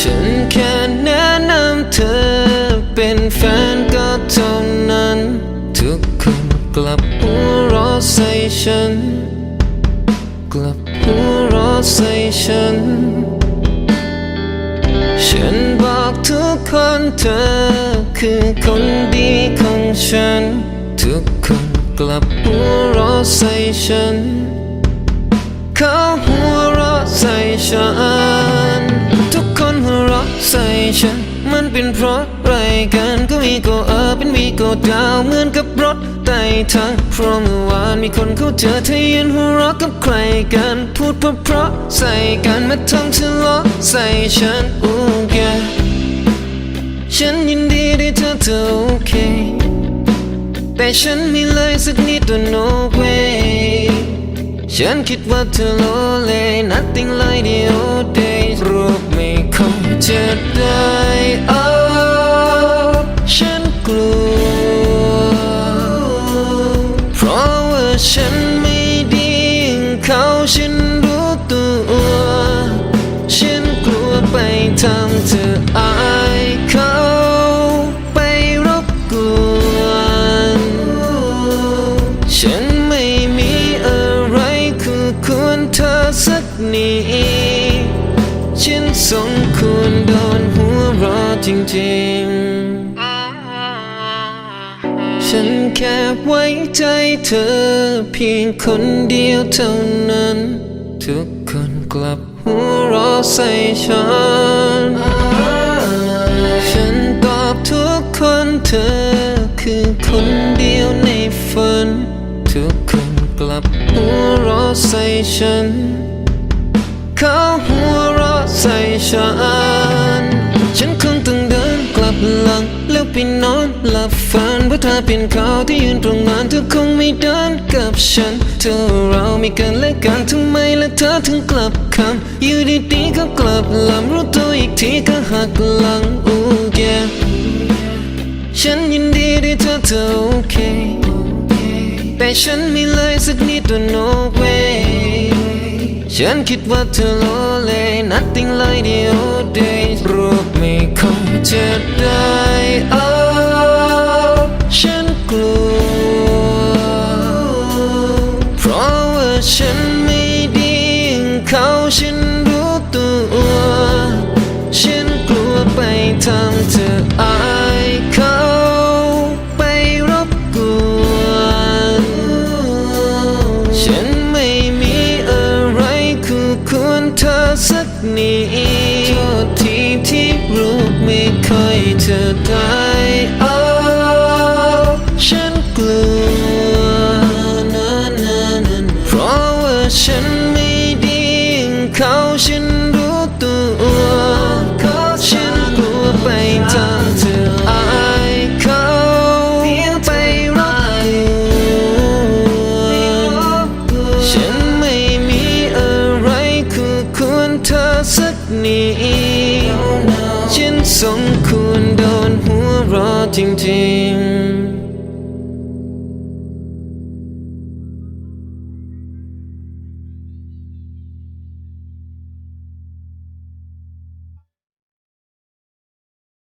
ฉันแค่แนะนำเธอเป็นแฟนก็เท่านั้น ทุกคนกลับหัวเราะใส่ฉัน กลับหัวเราะใส่ฉัน ฉันบอกทุกคนเธอคือคนดีของฉัน ทุกคนกลับหัวเราะใส่ฉัน เขาหัวเราะใส่ฉัน ฉันมันเป็นเพราะไรกันก็มีก็เออเป็นวีก็ดาวเหมือนกับรถไต่ทางเพราะเมื่อวานมีคนเขาเจอเธอยืนหัวเราะกับใครกันพูดเพราะเพราะใส่กันมาทำทะเลาะใส่ฉันโอ้แกฉันยินดีที่เธอเธอโอเค แต่ฉันไม่เลยสักนิดว่า no way ฉันคิดว่าเธอโลเล nothing like the old days รูปไม่คง จะได้เอาฉันกลัว เพราะว่าฉันไม่ดีอย่างเขาฉันรู้ตัว ฉันกลัวไปทำเธออายเขาไปรบกวนฉันไม่มีอะไรคือควรเธอสักนิดฉันสมควร โดนหัวเรอจริงๆ ฉันแค่ไว้ใจเธอเพียงคนเดียวเท่านั้น ทุกคนกลับหัวเราะใส่ฉัน ฉันตอบทุกคนเธอคือคนเดียวในฝัน ทุกคนกลับหัวเราะใส่ฉันเขาหัวเรา ใส่ฉัน ฉันคงต้องเดินกลับหลัง แล้วไปนอนหลับฝันว่าเธอเป็นเขาที่ยืนตรงนั้นเธอคงไม่เดินกับฉัน เธอเรามีกันและกันทำไมและเธอถึงกลับคำอยู่ดีๆก็กลับลำรู้ตัวอีกทีก็หักหลังอู้แกฉันยินดีที่เธอเธอโอเค แต่ฉันไม่เลยสักนิด ฉันคิดว่าเธอโลเล nothing like the old days รูปไม่คงจะได้เอาฉันกลัว เพราะว่าฉันไม่ดีอย่างเขาฉันรู้ตัว ฉันกลัวไปทำเธอ นี้โทษทีที่รู้ไม่ค่อยเธอได้โอ้ฉันกลัวนะนะนะนะเพราะว่าฉันไม่ดีอย่างเขาฉันรู้ตัวฉันกลัวไปทำเนี้ ฉันสมควรโดนหัวเรอจริงๆ